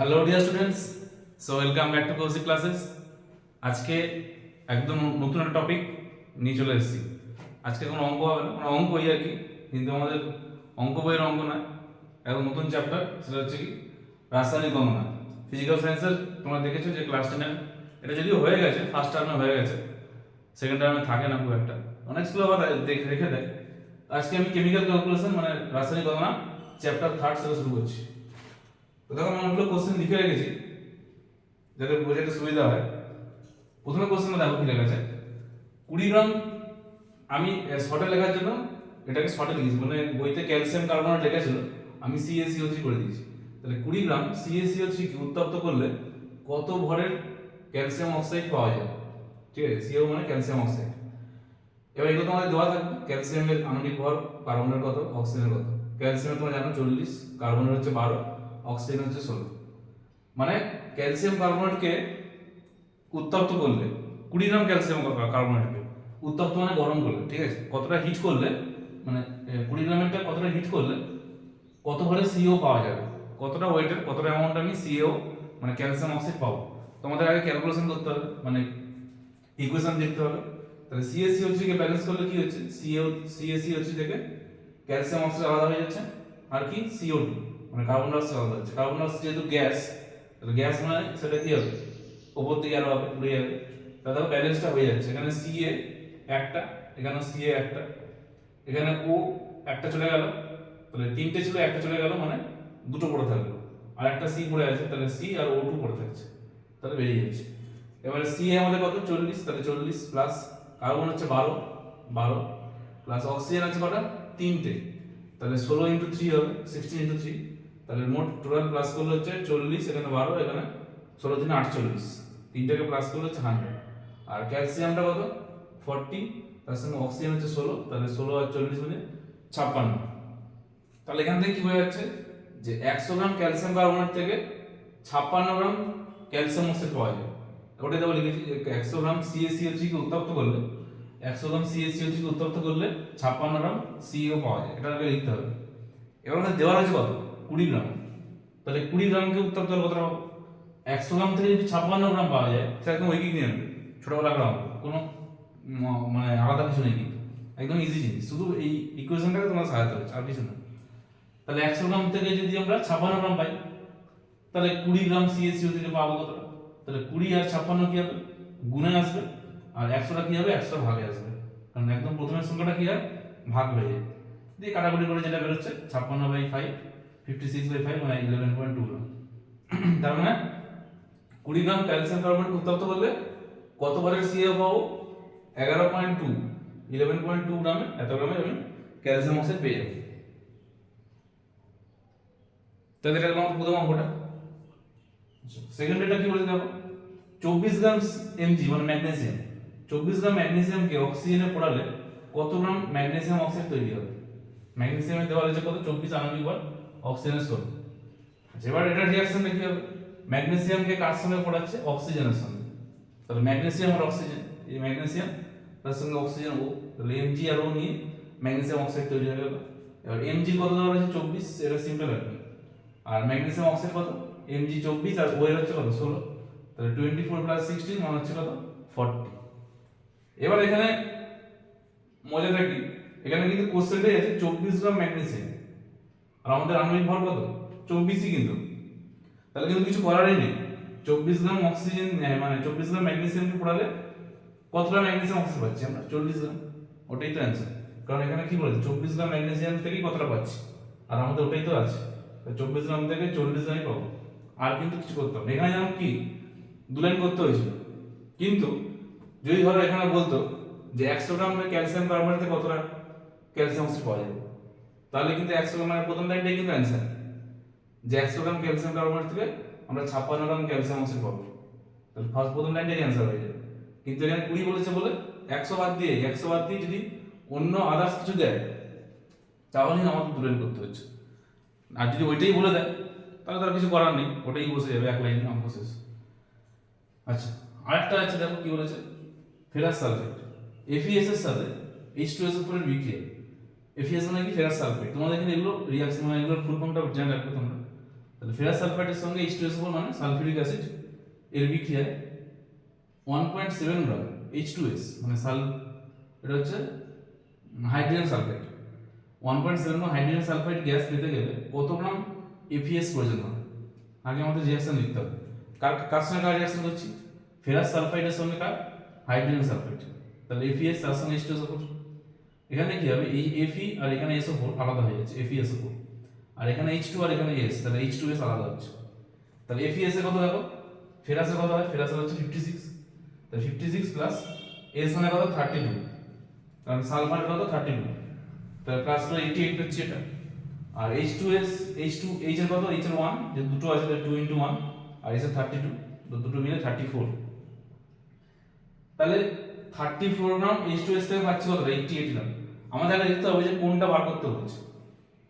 Hello dear students so welcome back to Kaushik classes আজকে একদম নতুন একটা টপিক নিয়ে চলে এসেছি। আজকে কোনো অঙ্ক হবে না, কোনো অঙ্কই আর কি। কিন্তু আমাদের অঙ্ক বইয়ের অঙ্ক না একদম নতুন চ্যাপ্টার সেটা হচ্ছে কি, রাসায়নিক গণনা। ফিজিক্যাল সায়েন্সের তোমরা দেখেছ যে ক্লাস টেনের এটা যদিও হয়ে গেছে ফার্স্ট টার্মে হয়ে গেছে সেকেন্ড টার্মে থাকে না খুব একটা। অনেক স্কুল আবার দেখে, রেখে দেয়। আজকে আমি কেমিক্যাল ক্যালকুলেশন মানে রাসায়নিক গণনা চ্যাপ্টার থার্ড সেটা শুরু করছি। তো দেখো আমি অনেকগুলো কোশ্চেন লিখে রেখেছি, যাতে বোঝাতে সুবিধা হয়। প্রথমে কোশ্চেনে দেখো কি লেখা আছে। কুড়ি গ্রাম আমি শর্টে লেখার জন্য এটাকে শর্টে লিখেছি মানে বইতে ক্যালসিয়াম কার্বনেট লেখা ছিল, আমি সিএসিও থ্রি করে দিয়েছি। তাহলে কুড়ি গ্রাম সিএসিও থ্রি উত্তপ্ত করলে কত ভরের ক্যালসিয়াম অক্সাইড পাওয়া যায়? ঠিক আছে সিও মানে ক্যালসিয়াম অক্সাইড এবার এগুলো তোমাদের দেওয়া থাকবে ক্যালসিয়ামের আণবিক ভর কার্বনের কত অক্সিজেনের কত। ক্যালসিয়াম তোমরা জানো চল্লিশ কার্বনের হচ্ছে বারো। অক্সিজেন হচ্ছে ষোলো। মানে ক্যালসিয়াম কার্বনেটকে উত্তপ্ত করলে, কুড়ি গ্রাম ক্যালসিয়াম কার্বনেটকে উত্তপ্ত মানে গরম করলে, ঠিক আছে? কতটা হিট করলে মানে কুড়ি গ্রামেরটা কতটা হিট করলে, কত ভরে সিও পাওয়া যাবে? কতটা ওয়েটের কতটা অ্যামাউন্ট আমি সিও মানে ক্যালসিয়াম অক্সাইড পাবো? তোমাদের আগে ক্যালকুলেশন করতে হবে মানে ইকুয়েশন দেখতে হবে। তাহলে সিএসসি হচ্ছে ব্যালেন্স করলে কি হচ্ছে? সিও সিএসসি হচ্ছে থেকে ক্যালসিয়াম অক্সাইড আলাদা হয়ে যাচ্ছে। আর কি? সিও টু মানে কার্বন ডাইঅক্সাইড আলাদা হচ্ছে। কার্বন ডাইঅক্সাইড যেহেতু গ্যাস তাহলে গ্যাস মানে সেটা কি হবে? ওপর থেকে আরও উড়ে যাবে। তাহলে ব্যালেন্সটা হয়ে যাচ্ছে। এখানে সি এ একটা, এখানে সি এ একটা, এখানে ও একটা চলে গেল। তাহলে তিনটে ছিল, একটা চলে গেল মানে দুটো পড়ে থাকল। আর একটা সি পড়ে আছে, তাহলে সি আর ও টু পড়ে থাকছে। তাহলে বেরিয়ে যাচ্ছে। এবারে সি এ আমাদের কত? চল্লিশ। তাহলে চল্লিশ প্লাস কার্বন হচ্ছে বারো। বারো প্লাস অক্সিজেন আছে কটা? তিনটে। তাহলে ষোলো ইন্টু থ্রি হবে সিক্সটিন ইন্টু থ্রি তাহলে মোট টোটাল প্লাস করলে হচ্ছে চল্লিশ, এখানে বারো, এখানে ষোলো দিনে আটচল্লিশ। তিনটাকে প্লাস করলে হচ্ছে হান্ড্রেড আর ক্যালসিয়ামটা কত? ফর্টি তার সঙ্গে অক্সিজেন হচ্ছে ষোলো, তাহলে ষোলো আর চল্লিশ মানে ছাপ্পান্ন। তাহলে এখান থেকে কি হয়ে যাচ্ছে? যে একশো গ্রাম ক্যালসিয়াম কার্বনেট থেকে ছাপ্পান্ন গ্রাম ক্যালসিয়াম অক্সাইড পাওয়া যায়। ওটা দেবো লিখেছি একশো গ্রাম সিএসিও উত্তপ্ত করলে, একশো গ্রাম সিএসিও উত্তপ্ত করলে ছাপ্পান্ন গ্রাম সিও পাওয়া যায়। এটা আগে লিখতে হবে। এবার দেওয়ার আছে কত? কুড়ি গ্রাম। তাহলে কুড়ি গ্রামকে উত্তপ্ত করলে কতটা একশো গ্রাম থেকে যদি ছাপ্পান্ন গ্রাম পাওয়া যায়, সেটা একদম ঐকিক নিয়ম ছোটোবেলা গ্রাম, কোনো মানে আলাদা কিছু নেই কিন্তু। একদম ইজি জিনিস, শুধু এই ইকুয়েশনটাকে তোমার সাহায্য হচ্ছে আর কিছু না। তাহলে একশো গ্রাম থেকে যদি আমরা ছাপ্পান্ন গ্রাম পাই, তাহলে কুড়ি গ্রাম সিএসিও থেকে পাবো কতটা? তাহলে কুড়ি আর ছাপ্পান্ন কী হবে? গুণে আসবে, আর একশোটা কী হবে? একশোটা ভাগে আসবে। কারণ একদম প্রথমের সংখ্যাটা কী হয়? ভাগ হয়ে যায়। দিয়ে কাটাকুটি করে যেটা বেরোচ্ছে, ছাপ্পান্ন by five fifty six by five মানে ইলেভেন পয়েন্ট টু গ্রাম তার মানে কুড়ি গ্রাম ক্যালসিয়াম কার্বনেট উত্তপ্ত করলে কত বারের সিএ পাবো? এগারো point two eleven point two গ্রামে, এত গ্রামে আমি ক্যালসিয়াম অক্সাইড পেয়ে যাব। তাহলে এটা আমার প্রথম অঙ্কটা। সেকেন্ড এটা কি বলেছে দেখো? চব্বিশ গ্রাম এমজি মানে ম্যাগনেসিয়াম চব্বিশ গ্রাম ম্যাগনেসিয়ামকে অক্সিজেনে পড়ালে কত গ্রাম ম্যাগনেসিয়াম অক্সাইড তৈরি হবে? ম্যাগনেসিয়ামে দেওয়া হয়েছে কত? চব্বিশ আণবিক বল আচ্ছা, এবার এটা রিয়াকশনটা কি হবে। ম্যাগনেসিয়ামকে কার সঙ্গে পড়াচ্ছে? অক্সিজেনের সঙ্গে। তাহলে ম্যাগনেসিয়াম আর অক্সিজেন এই ম্যাগনেসিয়াম তার সঙ্গে অক্সিজেন ও তাহলে এমজি আর ও নিয়ে ম্যাগনেসিয়াম অক্সাইড তৈরি হয়ে গেল। এবার এমজি কত দেওয়া হয়েছে চব্বিশ। এটা সিম্পল ব্যাপার আর ম্যাগনেসিয়াম অক্সাইড কত? এমজি চব্বিশ আর ওয়ের হচ্ছে কত? ষোলো। তাহলে টোয়েন্টি ফোর প্লাস সিক্সটিন মানে হচ্ছে কত? ফর্টি এবার এখানে মজাটা কি এখানে কিন্তু কোশ্চেনটাই আছে চব্বিশ গ্রাম ম্যাগনেসিয়াম আর আমাদের আণবিক ভর কত? চব্বিশই কিন্তু। তাহলে কিন্তু কিছু করারই নেই। চব্বিশ গ্রাম অক্সিজেন মানে চব্বিশ গ্রাম ম্যাগনেসিয়ামকে পড়ালে কতটা ম্যাগনেসিয়াম অক্সাইড পাচ্ছি আমরা? চল্লিশ গ্রাম। ওটাই তো অ্যান্সার কারণ এখানে কি বলেছে? চব্বিশ গ্রাম ম্যাগনেসিয়াম থেকে কতটা পাচ্ছি? আর আমাদের ওটাই তো আছে। চব্বিশ গ্রাম থেকে চল্লিশ গ্রামই পাবো। আর কিন্তু কিছু করতে হবে না। এখানে যেমন কি, দু লাইন করতে হয়েছিল। কিন্তু যদি ধরো এখানে বলতো যে একশো গ্রাম ক্যালসিয়াম কার্বনেটে কতটা ক্যালসিয়াম অক্সাইড পাওয়া যাবে তাহলে কিন্তু একশো গ্রাম মানে প্রথম লাইনটাই কিন্তু অ্যান্সার যে একশো গ্রাম ক্যালসিয়াম কার্বনেট থেকে আমরা ছাপ্পান্ন গ্রাম ক্যালসিয়াম অক্সাইড পাবো। তাহলে ফার্স্ট প্রথম লাইনটাই অ্যান্সার হয়ে যাবে। কিন্তু এখানে কুড়ি বলেছে বলে একশো বাদ দিয়ে, একশো বাদ দিয়ে যদি অন্য আদার্স কিছু দেয় তাহলেই আমাদের দূরেন করতে হচ্ছে। আর যদি ওইটাই বলে দেয়, তাহলে তার কিছু করার নেই। ওটাই বসে যাবে এক লাইন অঙ্ক শেষ আচ্ছা আরেকটা আছে দেখো কি বলেছে? ফেরাস সালফেট এফিএস এর সাথে এইচ টু এস এর বিক্রিয়া। এফিএস মানে কি ফেরাস সালফেট তোমাদের কিন্তু এগুলো রিয়াকশন মানে এগুলোর ফুল ফর্মটা জেনে রাখবে তোমরা। তাহলে ফেরাস সালফাইডের সঙ্গে এইচ টু এস মানে সালফিউরিক অ্যাসিড এর বিক্রিয়ায় one point seven gram H two মানে সাল এটা হচ্ছে hydrogen point seven gram hydrogen sulphide gas পেতে গেলে কত গ্রাম এফিএস প্রয়োজন হয় আগে আমাদের রিয়াকশন লিখতে হবে। কার কার সঙ্গে কার রিয়াকশন করছি? ফেরাস সালফাইডের সঙ্গে কার? হাইড্রোজেন সালফেট তাহলে এফিএস তার সঙ্গে এইচ টু এস এখানে কি হবে? এই এফি আর এখানে এসও ফোর আলাদা হয়ে যাচ্ছে এফি এসও ফোর আর এখানে এইচ টু আর এখানে এস তাহলে এইচ টু এস আলাদা হচ্ছে। তাহলে এফি এস এর কত দেখো? ফেরাসের কত হয়? ফেরাসের হচ্ছে ফিফটি সিক্স তাহলে ফিফটি সিক্স প্লাস এস মানে কত? থার্টি টু কারণ সালফার কত? থার্টি টু তাহলে প্লাস করে এইটি এইট হচ্ছে এটা। আর H two S H two H এর কত? এইচ এর ওয়ান যে দুটো আছে তাহলে টু ইন্টু ওয়ান আর এস এর থার্টি টু তো দুটো মিলে থার্টি ফোর তাহলে thirty four gram H two S থেকে পাচ্ছি কত? এইটটি এইট গ্রাম আমাদের আগে দেখতে হবে যে কোনটা বার করতে হচ্ছে।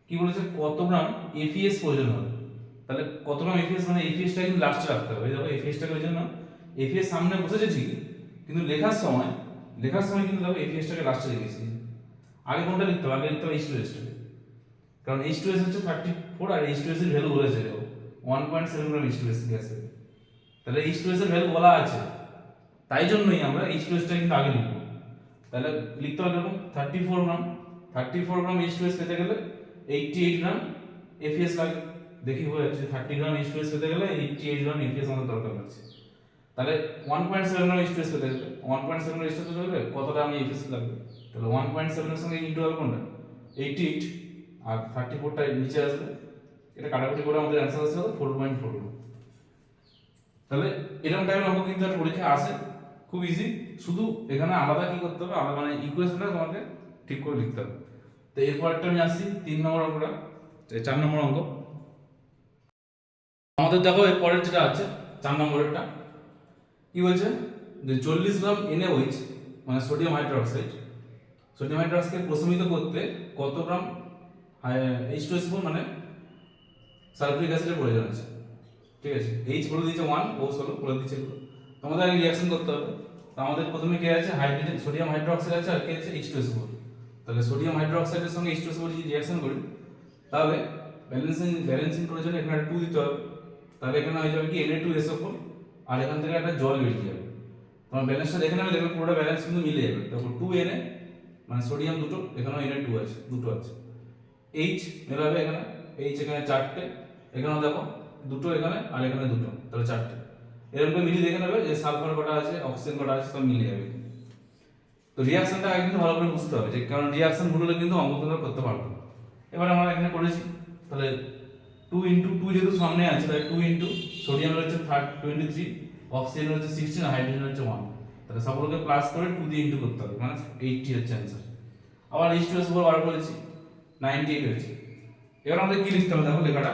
কি বলেছে? কত গ্রাম এফিএস প্রয়োজন হবে। তাহলে কত গ্রাম এফিএস মানে এফিএসটা কিন্তু লাস্টে রাখতে হবে। দেখো এফিএসটাকে ওই জন্য এফিএস সামনে বসেছে ঠিকই, কিন্তু লেখার সময় লেখার সময় কিন্তু দেখো এফিএসটাকে লাস্টে রেখেছি। আগে কোনটা লিখতে হবে? আগে লিখতে হবে এইচ টু এসটাকে কারণ এইচ টু এস হচ্ছে থার্টি ফোর আর এইচ টু এস এর ভ্যালু বলেছে one point seven gram H two S gas তাহলে এইচ টু এস এর ভ্যালু বলা আছে। তাই জন্যই আমরা এইচ টু এসটা কিন্তু আগে লিখব। তাহলে লিখতে হবে এরকম thirty four gram thirty four gram H two S পেতে গেলে এইটটি এইট গ্রাম এফিএস লাগে দেখি হয়ে যাচ্ছে thirty gram H two S পেতে গেলে এইটটি এইট গ্রাম এফিএস আমাদের দরকার লাগছে তাহলে one point seven gram H two S পেতে গেলে one point seven H two পেতে গেলে কতটা আমি এফিএস লাগবে? তাহলে ওয়ান পয়েন্ট সেভেনের সঙ্গে ইন্টু হবে কোনটা? এইটটি এইট আর থার্টি ফোরটা নিচে আসবে। এটা কাটাকুটি করে আমাদের অ্যান্সার আসবে ফোর পয়েন্ট ফোর তাহলে এরকম টাইপের অঙ্ক কিন্তু পরীক্ষা আসে, খুব ইজি শুধু এখানে আলাদা কি করতে হবে? আলাদা মানে ইকুয়েশনটা তোমাকে ঠিক করে লিখতে হবে। তো এরপর একটা আমি আসছি তিন নম্বর অঙ্কটা। চার নম্বর অঙ্ক। আমাদের দেখো এর পরের যেটা আছে, চার নম্বরেরটা। কি বলছে? যে চল্লিশ গ্রাম এনএওইচ মানে সোডিয়াম হাইড্রোক্সাইড সোডিয়াম হাইড্রোক্সাইড প্রশমিত করতে কত গ্রাম এইচ টু এস মানে সালফিউরিক অ্যাসিডের প্রয়োজন আছে। ঠিক আছে? এইচ বলে দিয়েছে ওয়ান ও হলো বলে দিয়েছে তোমাদের আগে রিয়াকশন করতে হবে। আমাদের প্রথমে কে আছে? হাইড্রোজেন, সোডিয়াম হাইড্রোক্সাইড আছে, আর কে আছে? এইচ টু তাহলে সোডিয়াম হাইড্রোক্সাইডের সঙ্গে এইচ টু যদি রিয়াকশন করি, তাহলে ব্যালেন্সিং ব্যালেন্সিং করার জন্য এখানে টু দিতে হবে। তাহলে এখানে হয়ে যাবে কি? এন টু এস ফোর আর এখান থেকে একটা জল বেরিয়ে যাবে। তোমার ব্যালেন্সটা দেখে নেবে, দেখবে পুরোটা ব্যালেন্স কিন্তু মিলে যাবে। তারপর টু এনে মানে সোডিয়াম দুটো, এখানেও এন টু আছে, দুটো আছে। এইচ মেলাবে এখানে এইচ এখানে চারটে, এখানেও দেখো, দুটো এখানে, আর এখানে দুটো, তাহলে চারটে। এরকম করে মিলিয়ে দেখে নেবে যে সালফার কটা আছে অক্সিজেন কটা আছে, সব মিলে যাবে। তো রিয়াকশনটা আগে কিন্তু ভালো করে বুঝতে হবে যে, কারণ রিয়াকশন ভুল হলে কিন্তু অঙ্ক তোমরা করতে পারব এবার আমরা এখানে করেছি, তাহলে টু ইন্টু টু যেহেতু সামনে আছে, তাহলে টু ইন্টু সোডিয়াম হচ্ছে থার্ড টোয়েন্টি থ্রি অক্সিজেন হচ্ছে সিক্সটিন হাইড্রোজেন হচ্ছে ওয়ান তাহলে সবগুলোকে প্লাস করে টু দিয়ে ইন্টু করতে হবে মানে এইটটি হচ্ছে অ্যান্সার আবার এইচ টু এস বার করেছি নাইনটি এইট হয়েছে। এবার আমাদের কি লিখতে হবে দেখো লেখাটা?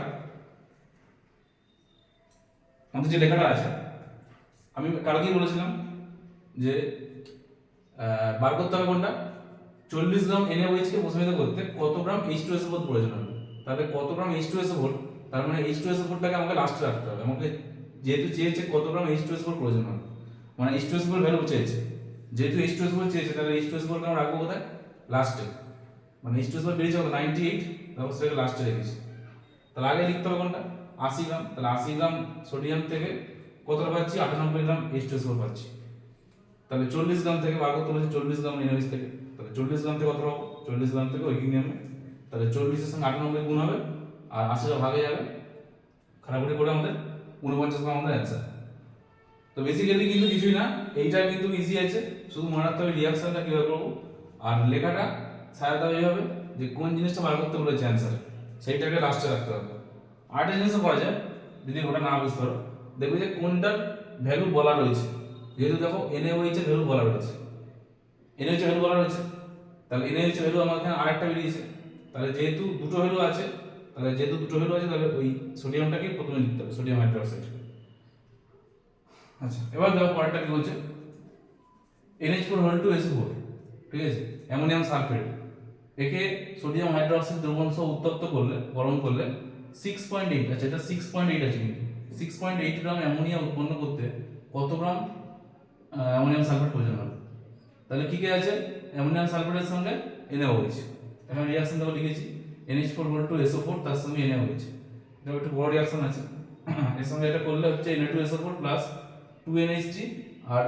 আমাদের যে লেখাটা আছে আমি কালকেই বলেছিলাম যে বার করতে হবে কোনটা? চল্লিশ গ্রাম এনএওএইচকে প্রশমিত করতে কত গ্রাম এইচ টু এস ভোট প্রয়োজন হবে? তাহলে কত গ্রাম এইচ টু এস ভোট তার মানে এইচ টু এস ভোটটাকে আমাকে লাস্টে রাখতে হবে। আমাকে যেহেতু চেয়েছে কত গ্রাম এইচ টু এস ভোট প্রয়োজন হবে? মানে এইচ টু এস ভোট ভ্যালু চেয়েছে। যেহেতু এইচ টু এস ভোট চেয়েছে, তাহলে এইচ টু এস ভোটকে আমরা রাখব কোথায়? লাস্টে মানে এইচ টু এস ভোট বেরিয়েছে কত? নাইনটি এইট তারপর সেটাকে লাস্টে রেখেছি। তাহলে আগে লিখতে হবে কোনটা? আশি গ্রাম। তাহলে আশি গ্রাম সোডিয়াম থেকে কতটা পাচ্ছি? আটানব্বই গ্রাম এইচ পাচ্ছি। তাহলে চল্লিশ গ্রাম থেকে বার করতে বলেছি চল্লিশ গ্রাম এনএইচ থেকে। তাহলে চল্লিশ গ্রাম থেকে কত পাবো? চল্লিশ গ্রাম থেকে ওই নিয়মে। তাহলে চল্লিশের সঙ্গে আটানব্বই গুণ হবে, আর আশিটা ভাগে যাবে। খারাপটি করে আমাদের উনপঞ্চাশ গ্রাম আমাদের অ্যান্সার তো বেসিক্যালি কিন্তু কিছুই না, এইটা কিন্তু ইজি আছে। শুধু মনে রাখতে হবে রিয়াকশনটা কীভাবে করব? আর লেখাটা সাজাতে হবে এইভাবে, যে কোন জিনিসটা বার করতে বলেছে অ্যান্সার সেইটাকে লাস্টে রাখতে হবে। আরেকটা জিনিসও করা যায়, যদি ওটা না বুঝতে পারো। দেখবে যে কোনটার ভ্যালু বলা রয়েছে। যেহেতু দেখো এনএওএইচ এর ভ্যালু বলা রয়েছে। এনএইচ এর ভ্যালু বলা রয়েছে। তাহলে এনএইচ ভ্যালু আমার এখানে আরেকটা বেরিয়েছে। তাহলে যেহেতু দুটো ভ্যালু আছে, তাহলে যেহেতু দুটো ভ্যালু আছে, তাহলে ওই সোডিয়ামটাকে প্রথমে লিখতে হবে সোডিয়াম হাইড্রোক্সাইড আচ্ছা এবার দেখো পরেরটা কি বলছে? NH four whole two S four ঠিক আছে? Ammonium sulphate. একে সোডিয়াম হাইড্রোক্সাইড দ্রবণ সহ উত্তপ্ত করলে, গরম করলে সিক্স পয়েন্ট এইট আছে এটা সিক্স পয়েন্ট এইট আছে কিন্তু। Six point eight gram ammonia উৎপন্ন করতে কত গ্রাম অ্যামোনিয়াম সালফেট প্রয়োজন হবে? তাহলে কি কি আছে? অ্যামোনিয়াম সালফেটের সঙ্গে এনএওএইচ এখানে রিয়াকশন দেখো লিখেছি। NH four whole two SO four তার সঙ্গে এনএওএইচ এটা একটু বড় রিয়াকশন আছে। এর সঙ্গে এটা করলে হচ্ছে N two SO four plus two NH three আর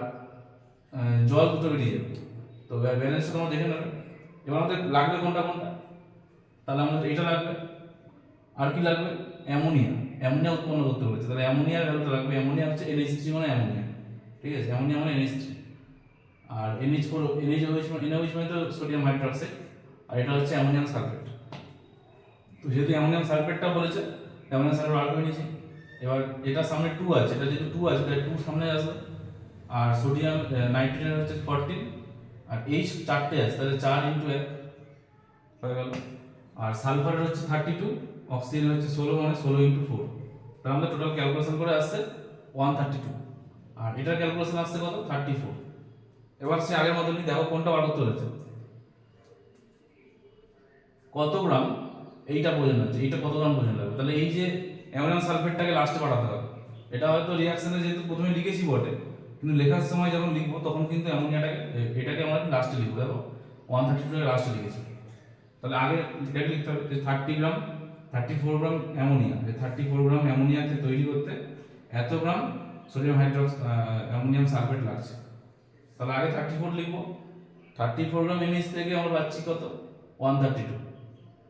জল দুটো বেরিয়ে যাবে। তো ব্যালেন্সটা তোমরা দেখে নেবে। এবার আমাদের লাগবে কোনটা কোনটা? তাহলে আমাদের এটা লাগবে। আর কি লাগবে? অ্যামোনিয়া অ্যামোনিয়া উৎপন্ন করতে বলেছে তাহলে অ্যামোনিয়ার ভ্যালুটা লাগবে অ্যামোনিয়া হচ্ছে এনএইচ থ্রি মানে অ্যামোনিয়া ঠিক আছে? অ্যামোনিয়া মানে এনএইচ থ্রি আর NH four NH OH NH মানে তো সোডিয়াম হাইড্রোক্সাইড আর এটা হচ্ছে অ্যামোনিয়াম সালফেট তো যেহেতু অ্যামোনিয়াম সালফেটটা বলেছে অ্যামোনিয়াম সালফেট বার করে নিয়েছি। এবার এটার সামনে টু আছে, এটা যেহেতু টু আছে, তাহলে টু সামনে আসবে। আর সোডিয়াম নাইট্রোজেন হচ্ছে ফোরটিন আর এইচ চারটে আছে, তাহলে চার ইন্টু এক হয়ে গেল। আর সালফারের হচ্ছে থার্টি টু অক্সিজেন হচ্ছে ষোলো মানে ষোলো ইন্টু ফোর তাহলে আমাদের টোটাল ক্যালকুলেশন করে আসছে ওয়ান থার্টি টু আর এটার ক্যালকুলেশন আসছে কত? থার্টি ফোর এবার সে আগের মতনই দেখো কোনটা বার করতে হয়েছে। কত গ্রাম? এইটা বোঝানো হচ্ছে এইটা কত গ্রাম বোঝানো লাগবে? তাহলে এই যে অ্যামোনিয়াম সালফেটটাকে লাস্টে পাঠাতে হবে। এটা হয়তো রিয়াকশনে যেহেতু প্রথমে লিখেছি বটে, কিন্তু লেখার সময় যখন লিখব তখন কিন্তু অ্যামোনিয়াটাকে এটাকে আমরা লাস্টে লিখব। দেখো ওয়ান থার্টি টু লাস্টে লিখেছি। তাহলে আগে এটাকে লিখতে হবে thirty gram thirty four gram ammonia thirty four gram অ্যামোনিয়াকে তৈরি করতে এত গ্রাম সোডিয়াম হাইড্রক্স অ্যামোনিয়াম সালফেট লাগছে। তাহলে আগে থার্টি ফোর লিখব। থার্টি ফোর গ্রাম এমএস থেকে আমরা পাচ্ছি কত? ওয়ান থার্টি টু,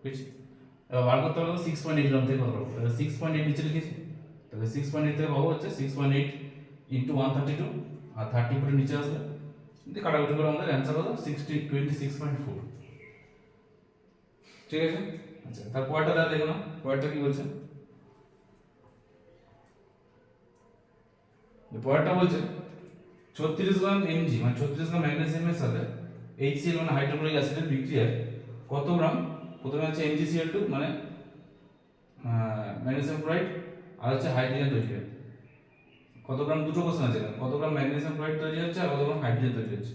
বুঝছি? এবার বার করতে হবে সিক্স পয়েন্ট এইট গ্রাম থেকে কত তাহলে সিক্স পয়েন্ট এইট নিচে লিখেছি। তাহলে সিক্স পয়েন্ট এইট থেকে পাবো হচ্ছে? Six point eight into one thirty two আর থার্টি ফোরের নিচে আসবে। দিয়ে কাটাকুটি করে আমাদের অ্যান্সার হলো sixty twenty six point four ঠিক আছে? আচ্ছা তার পরেরটা তাহলে দেখো না পরেরটা কি বলছে? পরেরটা বলছে, ছত্রিশ গ্রাম এমজি মানে ছত্রিশ গ্রাম ম্যাগনেসিয়ামের সাথে এইচসিএল মানে হাইড্রোক্লোরিক অ্যাসিডের বিক্রিয়ায় কত গ্রাম? প্রথমে হচ্ছে এমজিসিএল টু মানে ম্যাগনেসিয়াম ক্লোরাইড আর হচ্ছে হাইড্রোজেন তৈরি হয়। কত গ্রাম? দুটো কোশ্চেন আছে। কত গ্রাম ম্যাগনেসিয়াম ক্লোরাইড তৈরি হচ্ছে আর কত গ্রাম হাইড্রোজেন তৈরি হচ্ছে?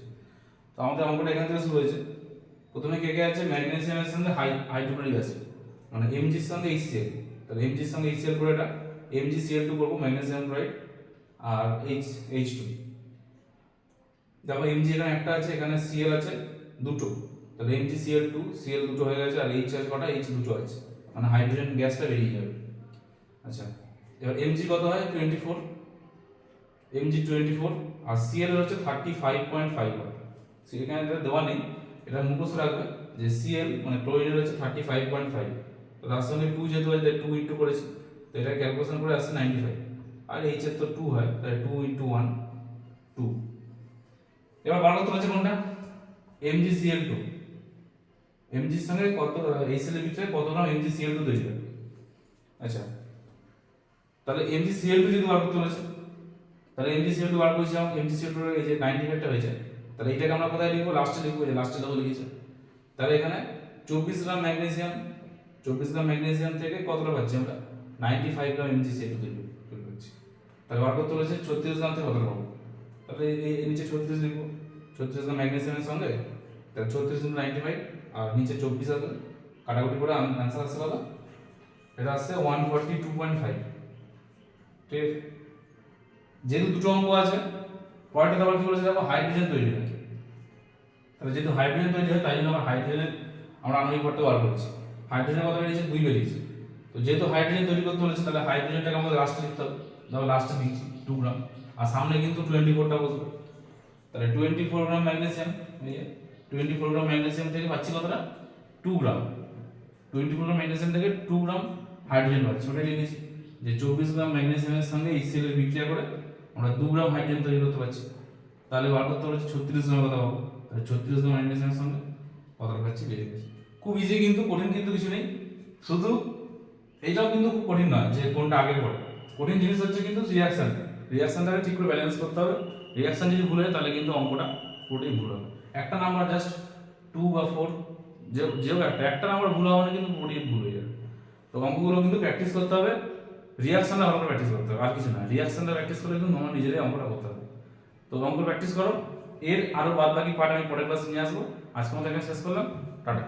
তো আমাদের অঙ্কটা এখান থেকে শুরু হয়েছে। প্রথমে কে কে আছে? ম্যাগনেসিয়ামের হাই হাইড্রোক্লোরিক অ্যাসিড মানে এমজির সঙ্গে এইচসিএল তাহলে এমজির সঙ্গে এইচসিএল করে এটা এমজিসিএল টু করব ম্যাগনেসিয়াম ক্লোরাইড আর এইচ এইচ টু দেখো এমজি এখানে একটা আছে, এখানে সিএল আছে, দুটো। তাহলে এমজি সিএল টু সিএল দুটো হয়ে গেছে, আর এইচ আছে কটা এইচ দুটো আছে। মানে হাইড্রোজেন গ্যাসটা বেরিয়ে যাবে। আচ্ছা এবার এমজি কত হয়? Twenty four MG twenty four আর সিএল হচ্ছে থার্টি ফাইভ পয়েন্ট ফাইভ হয় এটা দেওয়া নেই, এটা মুখস্থ রাখবে যে সিএল মানে ক্লোরিনের হচ্ছে থার্টি ফাইভ পয়েন্ট ফাইভ সঙ্গে টু যেহেতু হয় তাই টু ইন্টু করেছি। তো এটা ক্যালকুলেশন করে আসছে নাইনটি ফাইভ আর এইচ এর তো টু হয় তাই টু ইন্টু ওয়ান টু এবার বার করতে হচ্ছে কোনটা? এমজিসিএল টু এমজির সঙ্গে কত এইচএল এর ভিতরে কত গ্রাম এমজিসিএল টু তৈরি হবে আচ্ছা। তাহলে এমজিসিএল টু যদি বার করতে হচ্ছে তাহলে এমজিসিএল টু বার করেছিলাম এমজিসিএল টু এই যে নাইনটি ফাইভটা হয়েছে। তাহলে এটাকে আমরা কোথায় লিখব? লাস্টে লিখব যে লাস্টে দেখো লিখেছে। তাহলে এখানে চব্বিশ গ্রাম ম্যাগনেসিয়াম চব্বিশ গ্রাম ম্যাগনেসিয়াম থেকে কতটা পাচ্ছি আমরা? Ninety five gram MGCL two তৈরি করছি তাহলে বার করতে বলেছে ছত্রিশ গ্রাম থেকে কতটা পাবো? তাহলে এই এই নিচে ছত্রিশ লিখব। ছত্রিশ গ্রাম ম্যাগনেসিয়ামের সঙ্গে, তাহলে ছত্রিশ ইন্টু নাইনটি ফাইভ আর নিচে চব্বিশ আসবে কাটাকুটি করে অ্যান্সার আসছে কত? এটা আসছে one forty two point five ঠিক আছে? যেহেতু দুটো অঙ্ক আছে পরেরটা আবার কি বলেছে দেখো? হাইড্রোজেন তৈরি হয়। তাহলে যেহেতু হাইড্রোজেন তৈরি হয়, তাই জন্য আমরা হাইড্রোজেন আমরা আণবিক করতে বার করেছি। হাইড্রোজেন কত বেরিয়েছে, দুই বেরিয়েছে। তো যেহেতু হাইড্রোজেন তৈরি করতে বলেছে, তাহলে হাইড্রোজেনটাকে আমাদের লাস্টে লিখতে হবে। ধরো লাস্টে লিখছি টু গ্রাম আর সামনে কিন্তু টোয়েন্টি ফোরটা বসবে। তাহলে twenty four gram magnesium twenty four gram magnesium থেকে পাচ্ছি কতটা? Two gram twenty four gram magnesium থেকে টু গ্রাম হাইড্রোজেন পাচ্ছি। ওটাই লিখেছি যে চব্বিশ গ্রাম ম্যাগনেসিয়ামের সঙ্গে এইচসিএল বিক্রিয়া করে আমরা দু গ্রাম হাইড্রোজেন তৈরি করতে পারছি। তাহলে বার করতে পারছি ছত্রিশ গ্রাম কথা পাবো? তাহলে ছত্রিশ গ্রাম ম্যাগনেসিয়ামের সঙ্গে কতটা পাচ্ছি? বেরিয়ে গেছে খুব ইজি কিন্তু, কঠিন কিন্তু কিছু নেই। শুধু এইটাও কিন্তু খুব কঠিন নয় যে কোনটা আগে পড়ে কঠিন জিনিস হচ্ছে কিন্তু রিয়াকশন রিয়াকশনটাকে ঠিক করে ব্যালেন্স করতে হবে। রিয়াকশন যদি ভুল হয়, তাহলে কিন্তু অঙ্কটা পুরোটাই ভুল হবে। একটা নাম্বার জাস্ট টু বা ফোর যে যেও একটা। একটা নাম্বার ভুল হবে না কিন্তু পুরোটাই ভুল হয়ে যাবে। তো অঙ্কগুলো কিন্তু প্র্যাকটিস করতে হবে। রিয়াকশনটা ভালো করে প্র্যাকটিস করতে হবে, আর কিছু না। রিয়াকশনটা প্র্যাকটিস করলে কিন্তু তোমার নিজেরাই অঙ্কটা করতে হবে। তো অঙ্ক প্র্যাকটিস করো। এর আরও বাদ বাকি পার্ট আমি পরের ক্লাসে নিয়ে আসব। আজকে আমাদের এখানে শেষ করলাম। টাটা।